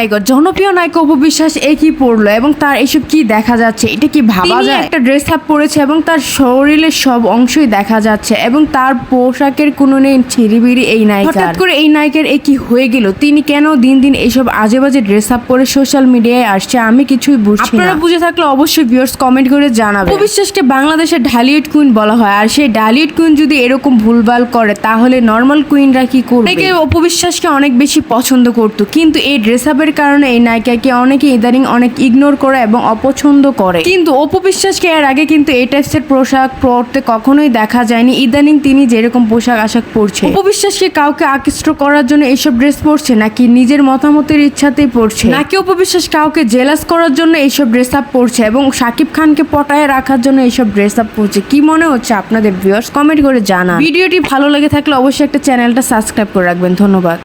মাই god জনপ্রিয় নায়ক অপবিশ্বাস এ কি পড়ল এবং তার এসব কি দেখা যাচ্ছে? এটা কি ভাবা যায়? একটা ড্রেস আপ পরেছে এবং তার শরীরের সব অংশই দেখা যাচ্ছে এবং তার পোশাকের কোনো নেই ছিরিবিরি এই নায়িকা হঠাৎ করে এই নায়কের এ কি হয়ে গেল? তিনি কেন দিন দিন এইসব আজে বাজে ড্রেস আপ পরে সোশ্যাল মিডিয়ায় আসছে? আমি কিছুই বুঝছি না। আপনারা বুঝে থাকলে অবশ্যই ভিউয়ার্স কমেন্ট করে জানাবেন। অপবিশ্বাসকে বাংলাদেশের ঢালিউড কুইন বলা হয়। আর সেই ঢালিউড কুইন যদি এরকম ভুলভাল করে তাহলে নর্মাল কুইনরা কি করবে? অনেকে অপবিশ্বাসকে অনেক বেশি পছন্দ করতো কিন্তু এই ড্রেস আপের কারণে এই নায়িকাকে অনেকে ইদানিং অনেক ইগনোর করে এবং অপছন্দ করে। কিন্তু অপবিশ্বাসকে এর আগে কিন্তু এই টাইপসের পোশাক পরতে কখনোই দেখা যায়নি। ইদানিং তিনি যেরকম পোশাক আশাক পরছে। অপবিশ্বাসকে কাউকে আকৃষ্ট করার জন্য এইসব ড্রেস পরছে নাকি নিজের মতামতের ইচ্ছাতেই পরছে? নাকি অপবিশ্বাস কাউকে জেলাস করার জন্য এইসব ড্রেস আপ পরছে এবং শাকিব খানকে পটায় রাখার জন্য এইসব ড্রেস আপ পরছে? কি মনে হচ্ছে আপনাদের ভিউয়ার্স কমেন্ট করে জানান। ভিডিওটি ভালো লেগে থাকলে অবশ্যই একটা চ্যানেলটা সাবস্ক্রাইব করে রাখবেন। ধন্যবাদ।